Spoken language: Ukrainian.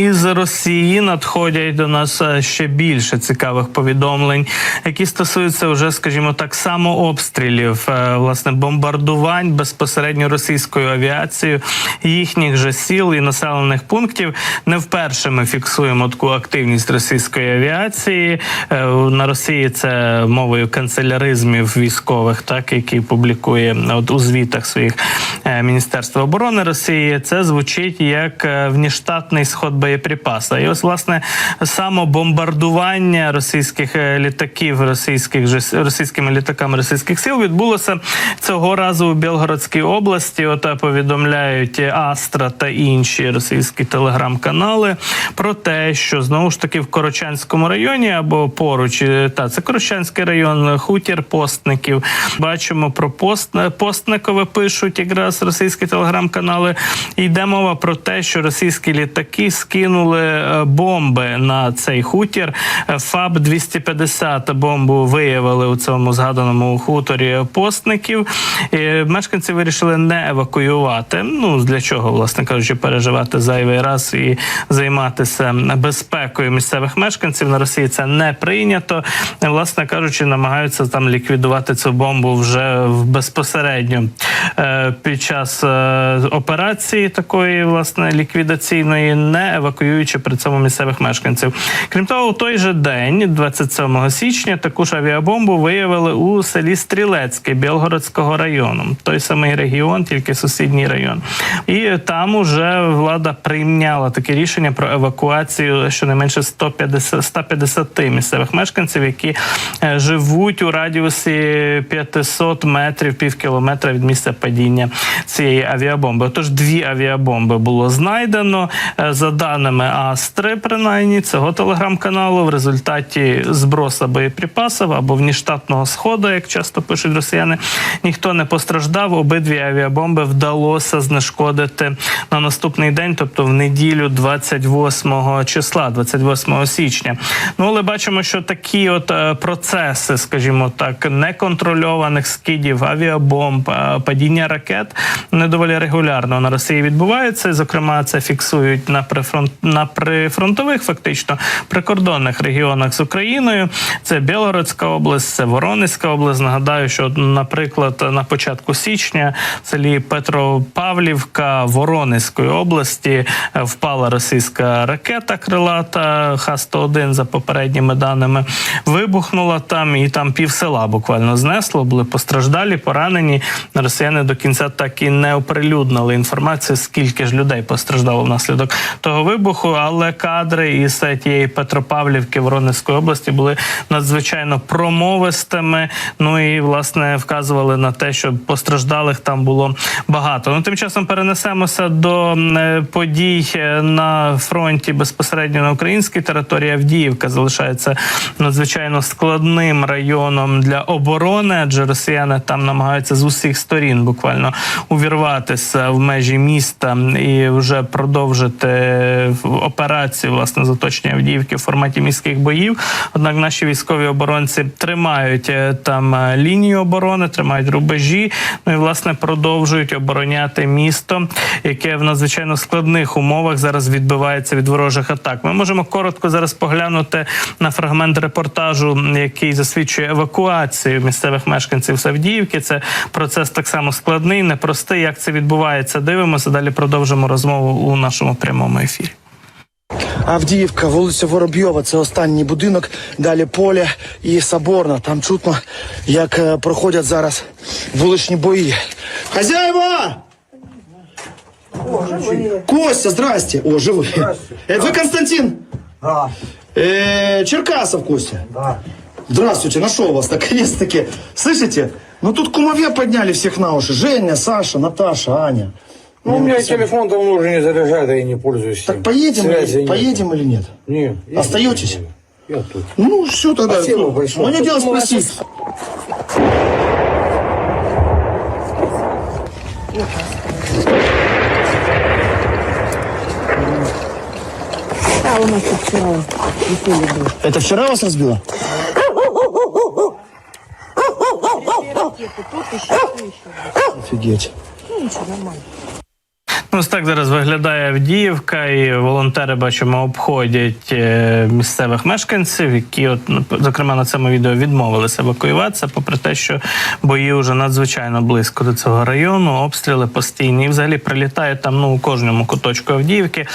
Із Росії надходять до нас е, ще більше цікавих повідомлень, які стосуються вже, скажімо так, само обстрілів, е, власне, бомбардувань безпосередньо російською авіацією їхніх же сіл і населених пунктів. Не вперше ми фіксуємо таку активність російської авіації Е, на Росії. Це мовою канцеляризмів військових, так які публікує от у звітах своїх Міністерства оборони Росії. Це звучить як внештатний сход боєприпаса. І ось власне само бомбардування російських е, літаків, російських російськими літаками російських сил відбулося цього разу у Білгородській області. От е, повідомляють Астра та інші російські телеграм-канали про те, що знову ж таки в Корочанському районі або поруч е, та це Корочанський район, хутір постників. Бачимо про пост постникове пишуть якраз російські телеграм-канали. Йде мова про те, що російські літаки скинули е, бомби на цей хутір. Е, ФАБ 250 бомбу виявили у цьому згаданому хуторі постників. І мешканці вирішили не евакуювати. Ну для чого, власне кажучи, переживати зайвий раз і займатися безпекою місцевих мешканців на Росії. Це не прийнято. Власне кажучи, намагаються там ліквідувати цю бомбу вже безпосередньо е, під час операції такої власне ліквідаційної, не евакуюючи при цьому місцевих мешканців. Крім того, у той же день, 27 січня, таку ж авіабомбу виявили у селі Стрілецьке Білгородського району. Той самий регіон, тільки сусідній район. І там уже влада прийняла таке рішення про евакуацію щонайменше 150, 150 місцевих мешканців, які е, живуть у радіусі 500 метрів, пів кілометра від місця падіння цієї авіабомби. Отож, дві авіабомби було знайдено Е, за даними Астри, принаймні цього телеграм-каналу. В результаті зброса боєприпасів або внештатного сходу, як часто пишуть росіяни, ніхто не постраждав. Обидві авіабомби вдалося знешкодити на наступний день, тобто в неділю 28 числа, 28 січня. Ну але бачимо, що такі от е, процеси, скажімо так, неконтрольованих скидів, авіабомб, е, падіння ракет не доволі регулярно на Росії відбуваються. Зокрема, це фіксують на прифронт на прифронтових, фактично прикордонних регіонах з Україною. Це Білгородська область, це Воронезька область. Нагадаю, що, наприклад, на початку січня в селі Петропавлівка Воронезької області е, впала російська ракета крилата Х-101 за попередніми даними. Вибухнула там, і там пів села буквально знесло. Були постраждалі, поранені. Росіяни до кінця так і не оприлюднили інформацію, скільки ж людей постраждало внаслідок того вибуху. Але кадри із тієї Петропавлівки Воронезької області були надзвичайно промовистими. Ну і власне вказували на те, що постраждалих там було багато. Ну тим часом перенесемося до е, подій е, на фронті безпосередньо на українській території. Авдіївка залишається надзвичайно складним районом для оборони, адже росіяни там намагаються з усіх сторін буквально увірватися в межі міста і вже продовжити операцію власне з оточення Авдіївки в форматі міських боїв. Однак наші військові оборонці тримають е, там е, лінію оборони, тримають рубежі. Ну і власне продовжують обороняти місто, яке в надзвичайно складних умовах зараз відбивається від ворожих атак. Ми можемо коротко зараз поглянути на фрагмент репортажу, який засвідчує евакуацію місцевих мешканців з Авдіївки. Це процес так само складний, непростий. Як це відбувається? Дивимося. Далі продовжимо розмову у нашому прямому ефірі. Авдіївка, вулиця Воробйова, це останній будинок, далі поле і Соборна. Там чутно, як е, проходять зараз вуличні бої. Хазяїва! Костя, здрасте. О, живий. Е, Ви Константин? Да, Е, Черкасов, Костя. да. Здравствуйте, нашел вас наконец-таки. Слышите? Ну тут кумовья подняли всех на уши. Женя, Саша, Наташа, Аня. Ну, у меня телефон давно уже не заряжает, а я не пользуюсь Так им. поедем, Связи или, нет. поедем или нет? Не. я Остаетесь? не. Я тут. Ну, все тогда. Спасибо Ну, большое. Мне дело спросить. Да, у нас тут вчера веселье было. Это вчера вас разбило? Офигеть. Ну, ничего, нормально. Ну, ось так зараз виглядає Авдіївка, і волонтери бачимо обходять е, місцевих мешканців, які, от ну, зокрема на цьому відео відмовилися евакуюватися, попри те, що бої вже надзвичайно близько до цього району, обстріли постійні. І взагалі прилітають там ну у кожному куточку Авдіївки.